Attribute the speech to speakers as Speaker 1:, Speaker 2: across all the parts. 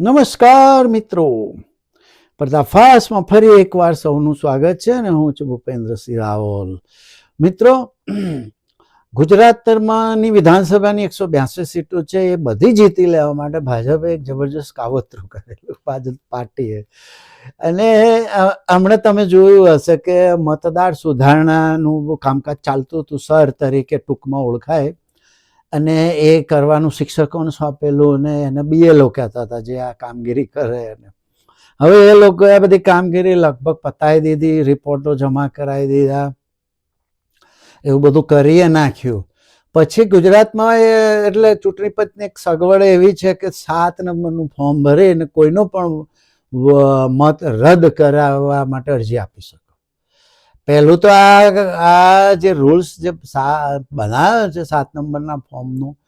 Speaker 1: નમસ્કાર મિત્રો. પર્દાફાશમાં ફરી એકવાર સૌનું સ્વાગત છે અને હું છું ભૂપેન્દ્રસિંહ રાવલ. મિત્રો, ગુજરાતમાંની વિધાનસભાની એકસો બ્યાસી સીટો છે એ બધી જીતી લેવા માટે ભાજપે એક જબરજસ્ત કાવતરું કરેલું ભાજપ પાર્ટીએ અને હમણાં તમે જોયું હશે કે મતદાર સુધારણાનું કામકાજ ચાલતું હતું સર તરીકે ટૂંકમાં ઓળખાય. અને એ કરવાનું શિક્ષકોને સોંપેલું અને એને બીએલઓ કહેતા હતા જે આ કામગીરી કરે અને હવે એ લોકોએ આ બધી કામગીરી લગભગ પતાવી દીધી, રિપોર્ટો જમા કરાવી દીધા, એવું બધું કરીએ નાખ્યું. પછી ગુજરાતમાં એ એટલે ચૂંટણી પંચની એક સગવડ એવી છે કે સાત નંબરનું ફોર્મ ભરી અને કોઈનો પણ મત રદ કરાવવા માટે અરજી આપી શકો. પહેલું તો આ આ જે રૂલ્સ જે બનાવ્યો છે સાત નંબરના ફોર્મનું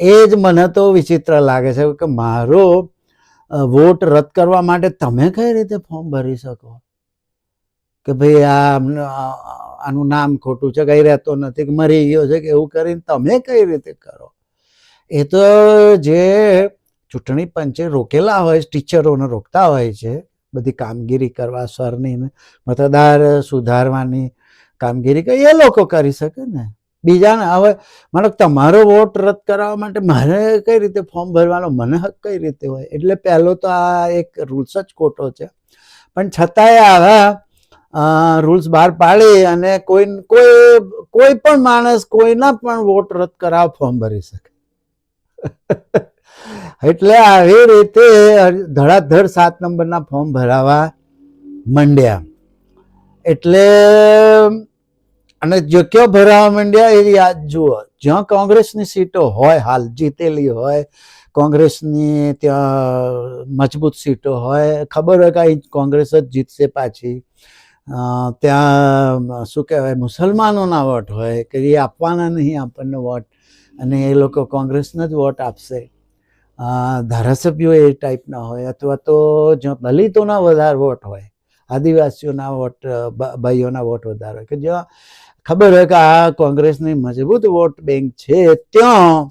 Speaker 1: એ જ મને તો વિચિત્ર લાગે છે કે મારો વોટ રદ કરવા માટે તમે કઈ રીતે ફોર્મ ભરી શકો? કે ભાઈ આ- આનું નામ ખોટું છે, કઈ રહેતો નથી, કે મરી ગયો છે, કે એવું કરીને તમે કઈ રીતે કરો? એ તો જે ચૂંટણી પંચે રોકેલા હોય, ટીચરોને રોકતા હોય છે બધી કામગીરી કરવા, સરની મતદાર સુધારવાની કામગીરી કઈ એ લોકો કરી શકે ને. બીજાને હવે માનો તમારો વોટ રદ કરાવવા માટે મારે કઈ રીતે ફોર્મ ભરવાનો, મને હક કઈ રીતે હોય? એટલે પહેલો તો આ એક રૂલ્સ જ ખોટો છે. પણ છતાંય આવા રૂલ્સ બહાર પાડી અને કોઈ કોઈ કોઈ પણ માણસ કોઈના પણ વોટ રદ કરાવ ફોર્મ ભરી શકે. એટલે આવી રીતે ધડાધડ સાત નંબરના ફોર્મ ભરાવા માંડ્યા. એટલે, અને જો કયો ભરાવા માંડ્યા એ યાદ જુઓ. જ્યાં કોંગ્રેસની સીટો હોય, હાલ જીતેલી હોય, કોંગ્રેસની ત્યાં મજબૂત સીટો હોય, ખબર હોય કે અહીં કોંગ્રેસ જ જીતશે પાછી. ત્યાં શું કહેવાય, મુસલમાનોના વોટ હોય, કે એ આપવાના નહીં આપણને વોટ, અને એ લોકો કોંગ્રેસને જ વોટ આપશે. ધારાસભ્યો એ ટાઈપના હોય અથવા તો જ્યાં દલિતોના વધારે વોટ હોય, આદિવાસીઓના વોટ ભાઈઓના વોટ વધારે હોય, કે જ્યાં ખબર હોય કે આ કોંગ્રેસની મજબૂત વોટ બેંક છે, ત્યાં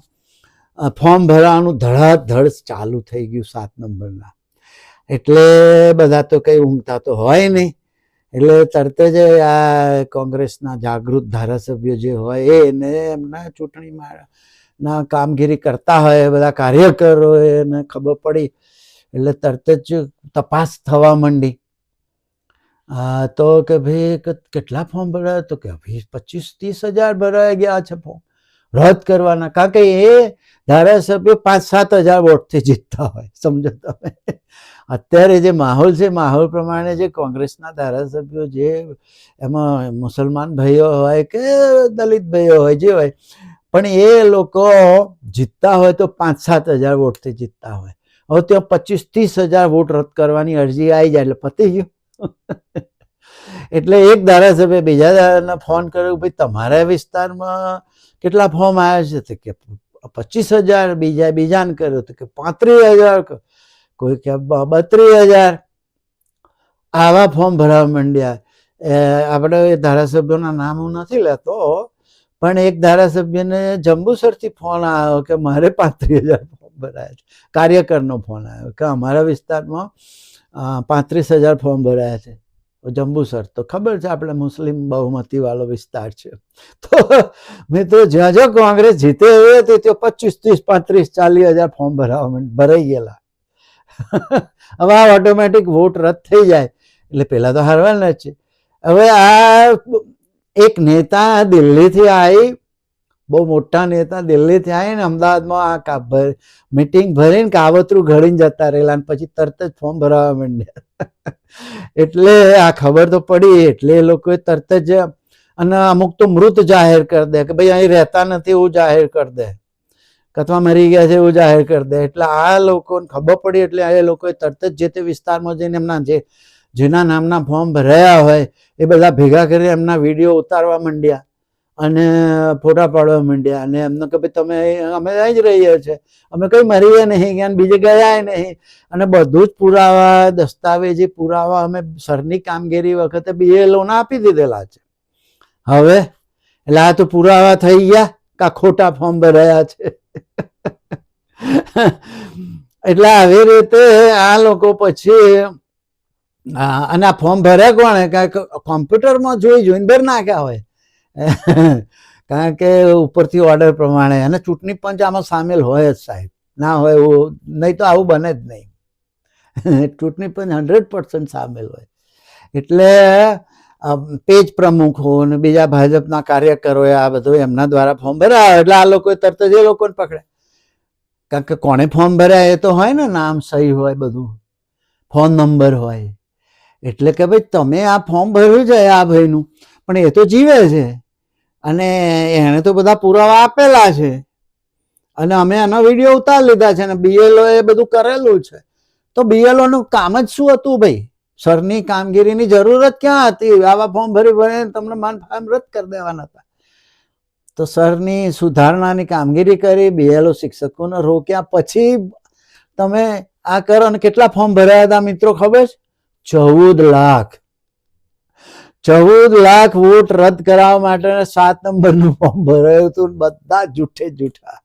Speaker 1: ફોર્મ ભરવાનું ધડાધડ ચાલુ થઈ ગયું સાત નંબરના. એટલે બધા તો કંઈ ઊંઘતા તો હોય નહીં. એટલે તરત જ આ કોંગ્રેસના જાગૃત ધારાસભ્યો જે હોય એને એમના ચૂંટણીમાં ના કામગીરી કરતા હોય, બધા કાર્યકરો એને ખબર પડી એટલે તરત જ તપાસ થવા માંડી. તો કે ભાઈ કેટલા ફોર્મ ભરાયા? તો કે વીસ પચીસ ત્રીસ હજાર ભરાયા ગયા છે ફોર્મ રદ કરવાના. કારણ કે એ ધારાસભ્ય પાંચ સાત હજાર વોટથી જીતતા હોય, સમજો તમે. અત્યારે જે માહોલ છે, માહોલ પ્રમાણે જે કોંગ્રેસના ધારાસભ્યો જે એમાં મુસલમાન ભાઈઓ હોય કે દલિત ભાઈઓ હોય, જે હોય પણ એ લોકો જીતતા હોય તો પાંચ સાત હજાર વોટથી જીતતા હોય. હવે ત્યાં પચીસ ત્રીસ હજાર વોટ રદ કરવાની અરજી આવી જાય એટલે પતી ગયું. એટલે એક ધારાસભ્ય બીજા ધારાને ફોન કર્યો ભાઈ, તમારા વિસ્તારમાં કેટલા ફોર્મ આવ્યા છે? કે, પચીસ હજાર. બીજા, બીજાને કર્યો તો કે, પાંત્રીસ હજાર. કોઈ કે બત્રીસ હજાર. આવા ફોર્મ ભરાવા માંડ્યા. આપણે એ ધારાસભ્યોના નામ હું નથી લેતો. પણ એક ધારાસભ્યને જંબુસરથી ફોન આવ્યો કે મારે પાંત્રીસ હજાર ફોર્મ ભરાયા છે. કાર્યકરનો ફોન આવ્યો કે અમારા વિસ્તારમાં પાંત્રીસ હજાર ફોર્મ ભરાયા છે. જંબુસર, તો ખબર છે આપણે મુસ્લિમ બહુમતીવાળો વિસ્તાર છે. તો મિત્રો, જ્યાં જ્યાં કોંગ્રેસ જીતે એવી હતી ત્યાં પચીસ ત્રીસ, પાંત્રીસ, ચાલીસ હજાર ફોર્મ ભરાવા ભરાઈ ગયેલા. હવે આ ઓટોમેટિક વોટ રદ થઈ જાય. એટલે પેલા તો હારવાના જ છે. હવે આ એક નેતા દિલ્હીથી આવી બહુ મોટા નેતા દિલ્હીથી આવીને અમદાવાદમાં આ મિટિંગ ભરીને કાવતરું ઘડીને જતા રહેલા અને પછી તરત જ ફોર્મ ભરાવા માંડ્યા. એટલે આ ખબર તો પડી, એટલે એ લોકોએ તરત જ, અને અમુક તો મૃત જાહેર કરી દે, કે ભાઈ અહીં રહેતા નથી એવું જાહેર કરી દે. કથવા મરી ગયા છે એવું જાહેર કરી દે. એટલે આ લોકોને ખબર પડી, એટલે એ લોકોએ તરત જ જે તે વિસ્તારમાં જઈને એમના જે જેના નામના ફોર્મ ભરાયા હોય, એ બધા ભેગા કરી એમના વીડિયો ઉતારવા માંડ્યા અને ફોટા પાડવા માંડ્યા અને એમને કે ભાઈ તમે અમે અહીં જ રહીએ છીએ. અમે કઈ મરીએ નહીં જ્ઞાન બીજે ગયા નહીં. અને બધું જ પુરાવા, દસ્તાવેજી પુરાવા અમે સરની કામગીરી વખતે બીએલઓને આપી દીધેલા છે. હવે, એટલે આ તો પુરાવા થઈ ગયા, કા ખોટા ફોર્મ ભરાયા છે. એટલે આવી રીતે આ લોકો પછી અને આ ફોર્મ ભર્યા કોણે? કારણ કોમ્પ્યુટરમાં જોઈ જોઈને ભરી નાખ્યા હોય. કારણ કે ઉપરથી ઓર્ડર પ્રમાણે, અને ચૂંટણી પંચ આમાં સામેલ હોય જ સાહેબ. ના હોય એવું, નહીં તો આવું બને જ નહીં. ચૂંટણી પંચ હંડ્રેડ પર્સન્ટ સામેલ હોય. એટલે પેજ પ્રમુખો અને બીજા ભાજપના કાર્યકરોએ આ બધું એમના દ્વારા ફોર્મ ભરાયા. એટલે આ લોકોએ તરત જ એ લોકોને પકડ્યા. કારણ કે કોણે ફોર્મ ભર્યા એ તો હોય ને, નામ સહી હોય બધું. ફોન નંબર હોય. એટલે કે ભાઈ તમે આ ફોર્મ ભર્યું છે આ ભાઈનું, પણ એ તો જીવે છે. અને એણે તો બધા પુરાવા આપેલા છે. અને અમે એનો વીડિયો ઉતાર લીધા છે અને બીએલઓ એ બધું કરેલું છે. તો બીએલઓનું કામ જ શું હતું ભાઈ? સરની કામગીરીની જરૂરત ક્યાં હતી? આવા ફોર્મ ભરી ભરીને તમને માન ફાર્મ રદ કરી દેવાના હતા. તો સરની સુધારણાની કામગીરી કરી બીએલઓ શિક્ષકોને રોક્યા. પછી તમે આ કરો અને કેટલા ફોર્મ ભરાયા હતા મિત્રો ખબર છે? ચૌદ લાખ. ચૌદ લાખ વોટ રદ કરાવવા માટે સાત નંબરનું ફોર્મ ભરાયું હતું બધા જૂઠે જૂઠા.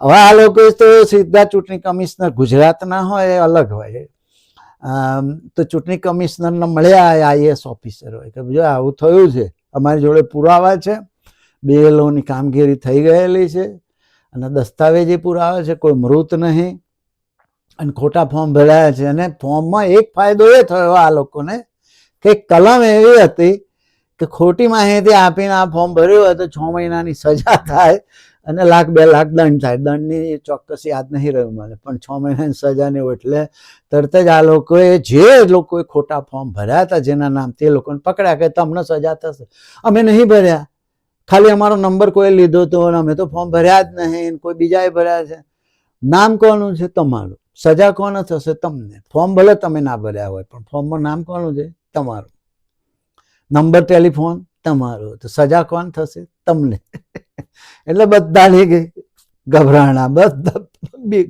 Speaker 1: હવે આ લોકો તો સીધા ચૂંટણી કમિશનર ગુજરાતના હોય એ અલગ હોય. તો ચૂંટણી કમિશનરને મળ્યા આઈએસ ઓફિસર હોય કે જો આવું થયું છે, અમારી જોડે પુરાવા છે બેલોની કામગીરી થઈ ગયેલી છે, અને દસ્તાવેજી પુરાવા છે, કોઈ મૃત નહીં. અને ખોટા ફોર્મ ભરાયા છે અને ફોર્મમાં એક ફાયદો એ થયો આ લોકોને કે કલમ એવી હતી કે ખોટી માહિતી આપીને આ ફોર્મ ભર્યું હોય તો છ મહિનાની સજા થાય અને લાખ બે લાખ દંડ થાય. દંડની ચોક્કસ યાદ નહીં રહ્યું મને, પણ છ મહિનાની સજાને એટલે તરત જ આ લોકોએ જે લોકોએ ખોટા ફોર્મ ભર્યા હતા જેના નામ તે લોકોને પકડ્યા કે તમને સજા થશે. અમે નહીં ભર્યા. ખાલી અમારો નંબર કોઈ લીધો હતો અને અમે તો ફોર્મ ભર્યા જ નહીં, કોઈ બીજાએ ભર્યા છે. નામ કોનું છે? તમારું. સજા કોને થશે તમને? ફોર્મ ભલે તમે ના ભર્યા હોય, પણ ફોર્મમાં નામ કોનું છે? તમારું. નંબર ટેલિફોન તમારો. તો સજા કોણ થશે? તમને. એટલે બધા લઈ ગઈ ગભરાણા, બધા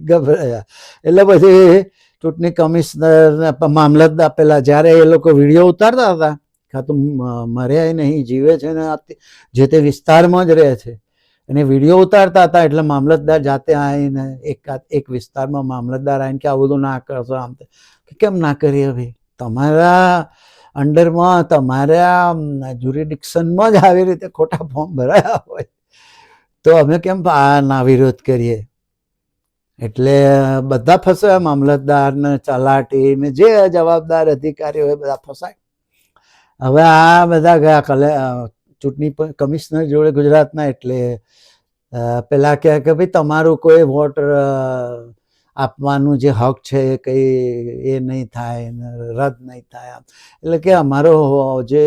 Speaker 1: ગભરાયા. એટલે પછી ચૂંટણી કમિશનર મામલતદાર પેલા જ્યારે એ લોકો વીડિયો ઉતારતા હતા, કાં તો મર્યા નહીં, જીવે છે ને જે તે વિસ્તારમાં જ રહે છે. અને વીડિયો ઉતારતા હતા એટલે મામલતદાર જાતે આવીને એક એક વિસ્તારમાં મામલતદાર આવીને કે આવું બધું ના કરશો આમ કે કેમ ના કરીએ ભાઈ તમારા અંડરમાં, તમારા જ્યુરિડિક્શનમાં જ આવી રીતે ખોટા ફોર્મ ભરાયા હોય. તો અમે કેમ ના વિરોધ કરીએ? એટલે બધા ફસાયા મામલતદાર ને તલાટી ને જે જવાબદાર અધિકારીઓ હોય બધા ફસાય. હવે આ બધા ગયા કલે ચૂંટણી કમિશનર જોડે ગુજરાતના એટલે પેલા કહે કે ભાઈ તમારું કોઈ વોટ આપવાનું જે હક છે એ કંઈ, એ નહીં થાય રદ નહીં થાય એટલે કે અમારો જે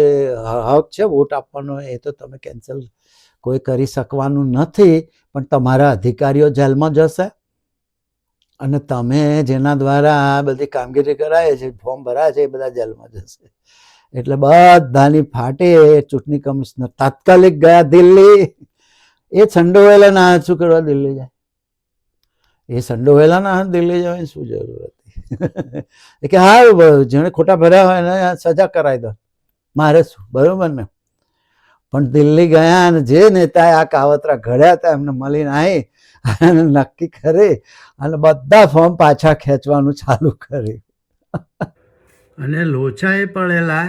Speaker 1: હક છે વોટ આપવાનો એ તો તમે કેન્સલ કોઈ કરી શકવાનું નથી, પણ તમારા અધિકારીઓ જેલમાં જશે. અને તમે જેના દ્વારા આ બધી કામગીરી કરાય છે, ફોર્મ ભરાય છે એ બધા જેલમાં જશે. એટલે બધાની ફાટે, ચૂંટણી કમિશનર તાત્કાલિક ગયા દિલ્હી. એ સંડોવેલા ના હાથ શું કરવા દિલ્હી જાય? એ સંડોવેલા ના દિલ્હી જવાની શું જરૂર હતી? કે હા જેણે ખોટા ભર્યા હોય એને સજા કરાવી દો. મારે શું, બરોબર ને? પણ દિલ્હી ગયા અને જે નેતાએ આ કાવતરા ઘડ્યા હતા, એમને મળીને આવી અને નક્કી કરી અને બધા ફોર્મ પાછા ખેંચવાનું ચાલુ કર્યું. અને લોચાએ પડેલા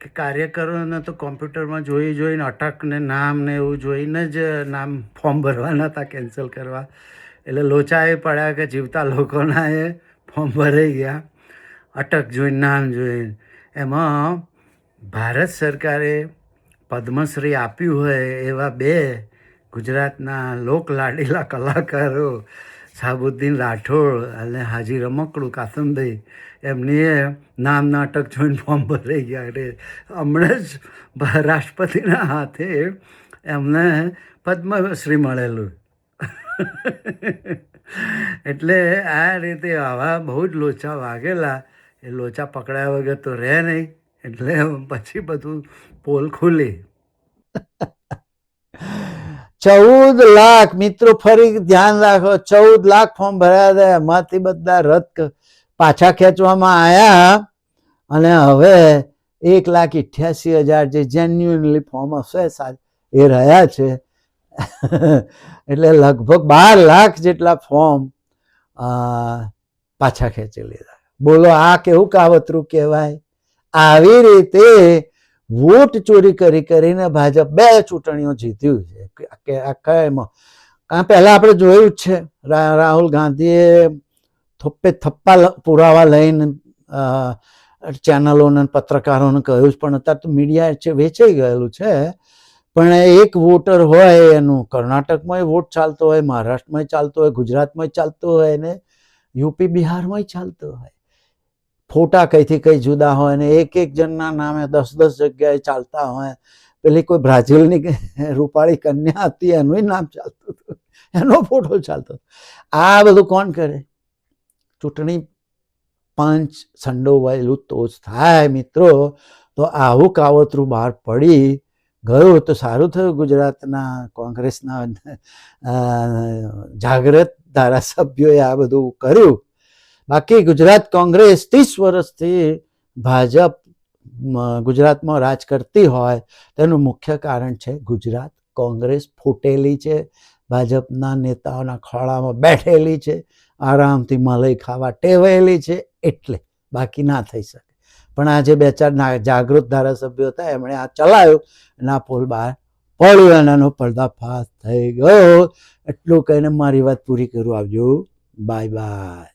Speaker 1: કે કાર્યકરોને તો કોમ્પ્યુટરમાં જોઈ જોઈને અટકને નામ ને એવું જોઈને જ નામ ફોર્મ ભરવાના હતા કેન્સલ કરવા. એટલે લોચાએ પડ્યા કે જીવતા લોકોના એ ફોર્મ ભરાઈ ગયા. અટક જોઈને, નામ જોઈને. એમાં ભારત સરકારે પદ્મશ્રી આપ્યું હોય એવા બે ગુજરાતના લોક લાડીલા કલાકારો, સાબુદ્દીન રાઠોડ અને હાજી રમકડું કાસમભાઈ એમની નામ નાટક જોઈને ફોર્મ ભરાઈ ગયા એટલે હમણાં જ રાષ્ટ્રપતિના હાથે એમને પદ્મશ્રી મળેલું. એટલે આ રીતે આવા બહુ જ લોચા વાગેલા. એ લોચા પકડાયા વગર તો રહે નહીં. એટલે પછી બધું પોલ ખુલી. ચૌદ લાખ, મિત્રો ફરી ધ્યાન રાખો, ચૌદ લાખ ફોર્મ ભર્યા હતા. એમાંથી બધા રદ પાછા ખેંચવામાં આવ્યા અને હવે એક લાખ અઠ્યાસી હજાર જે જેન્યુઅનલી ફોર્મ હશે સા- એ રહ્યા છે. એટલે લગભગ બાર લાખ જેટલા ફોર્મ પાછા ખેંચી લીધા. બોલો, આ કેવું કાવતરું કહેવાય? આવી રીતે વોટ ચોરી કરી કરીને ભાજપ બે ચૂંટણીઓ જીત્યું છે. આખા એમાં? કારણ પહેલા આપણે જોયું જ છે રાહુલ ગાંધીએ થપ્પે થપ્પા પુરાવા લઈને ચેનલોને પત્રકારોને કહ્યું પણ અત્યારે તો મીડિયા છે, વેચાઈ ગયેલું છે. પણ એક વોટર હોય એનું કર્ણાટકમાં વોટ ચાલતો હોય મહારાષ્ટ્રમાં ચાલતો હોય ગુજરાતમાં ચાલતો હોય ને, યુપી બિહારમાં ચાલતો હોય. ફોટા કઈથી કઈ જુદા હોય ને, એક એક જણના નામે દસ દસ જગ્યાએ ચાલતા હોય. પેલી કોઈ બ્રાઝિલની રૂપાળી કન્યા હતી, એનું નામ ચાલતું હતું. એનો ફોટો ચાલતો. આ બધું કોણ કરે? ચૂંટણી પંચ સંડોવાયેલું તો થાય મિત્રો. તો આવું કાવતરું બહાર પડી ગયું તો સારું થયું ગુજરાતના કોંગ્રેસના જાગ્રત ધારાસભ્યોએ આ બધું કર્યું. બાકી ગુજરાત કોંગ્રેસ ત્રીસ વર્ષથી ભાજપ ગુજરાતમાં રાજ કરતી હોય તેનું મુખ્ય કારણ છે ગુજરાત કોંગ્રેસ ફૂટેલી છે, ભાજપના નેતાઓના ખોળામાં બેઠેલી છે આરામથી મલાઈ ખાવા. ટેવાયેલી છે એટલે, બાકી ના થઈ શકે. પણ આજે બે ચાર જાગૃત ધારાસભ્યો હતા, એમણે આ ચલાવ્યું ના પોલ બહાર પડ્યું અને એનો પર્દાફાશ થઈ ગયો. એટલું કહીને મારી વાત પૂરી કરું. આવજો. Bye bye.